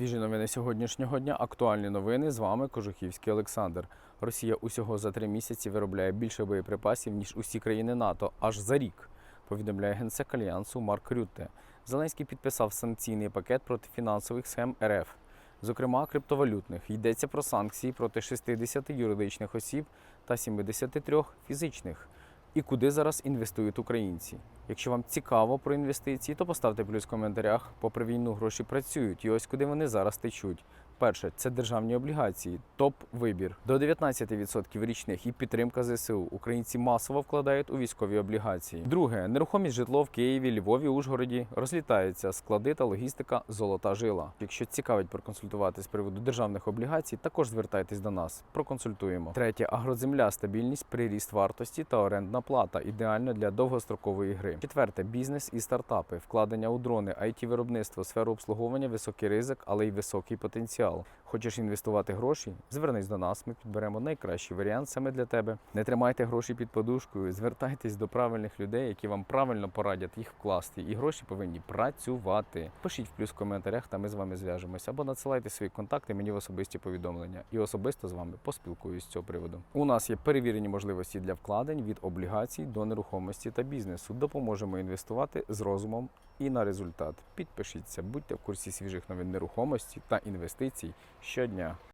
Свіжі новини сьогоднішнього дня. Актуальні новини. З вами Кожухівський Олександр. Росія усього за три місяці виробляє більше боєприпасів ніж усі країни НАТО аж за рік. Повідомляє генсек альянсу Марк Рютте. Зеленський підписав санкційний пакет проти фінансових схем РФ, зокрема криптовалютних. Йдеться про санкції проти 60 юридичних осіб та 73 фізичних. І куди зараз інвестують українці? Якщо вам цікаво про інвестиції, то поставте плюс в коментарях. Попри війну гроші працюють, і ось куди вони зараз течуть. Перше це державні облігації, топ-вибір до 19% річних і підтримка ЗСУ. Українці масово вкладають у військові облігації. Друге нерухомість житло в Києві, Львові, Ужгороді розлітаються склади та логістика золота жила. Якщо цікавить проконсультувати з приводу державних облігацій, також звертайтесь до нас. Проконсультуємо. Третє агроземля, стабільність, приріст вартості та орендна плата ідеально для довгострокової гри. Четверте бізнес і стартапи, вкладення у дрони, it виробництво, сферу обслуговування, високий ризик, але й високий потенціал. well Хочеш інвестувати гроші? Звернись до нас. Ми підберемо найкращий варіант саме для тебе. Не тримайте гроші під подушкою. Звертайтесь до правильних людей, які вам правильно порадять їх вкласти. І гроші повинні працювати. Пишіть в плюс в коментарях, та ми з вами зв'яжемося. Або надсилайте свої контакти мені в особисті повідомлення. І особисто з вами поспілкуюсь з цього приводу. У нас є перевірені можливості для вкладень від облігацій до нерухомості та бізнесу. Допоможемо інвестувати з розумом і на результат. Підпишіться, будьте в курсі свіжих новин нерухомості та інвестицій щодня.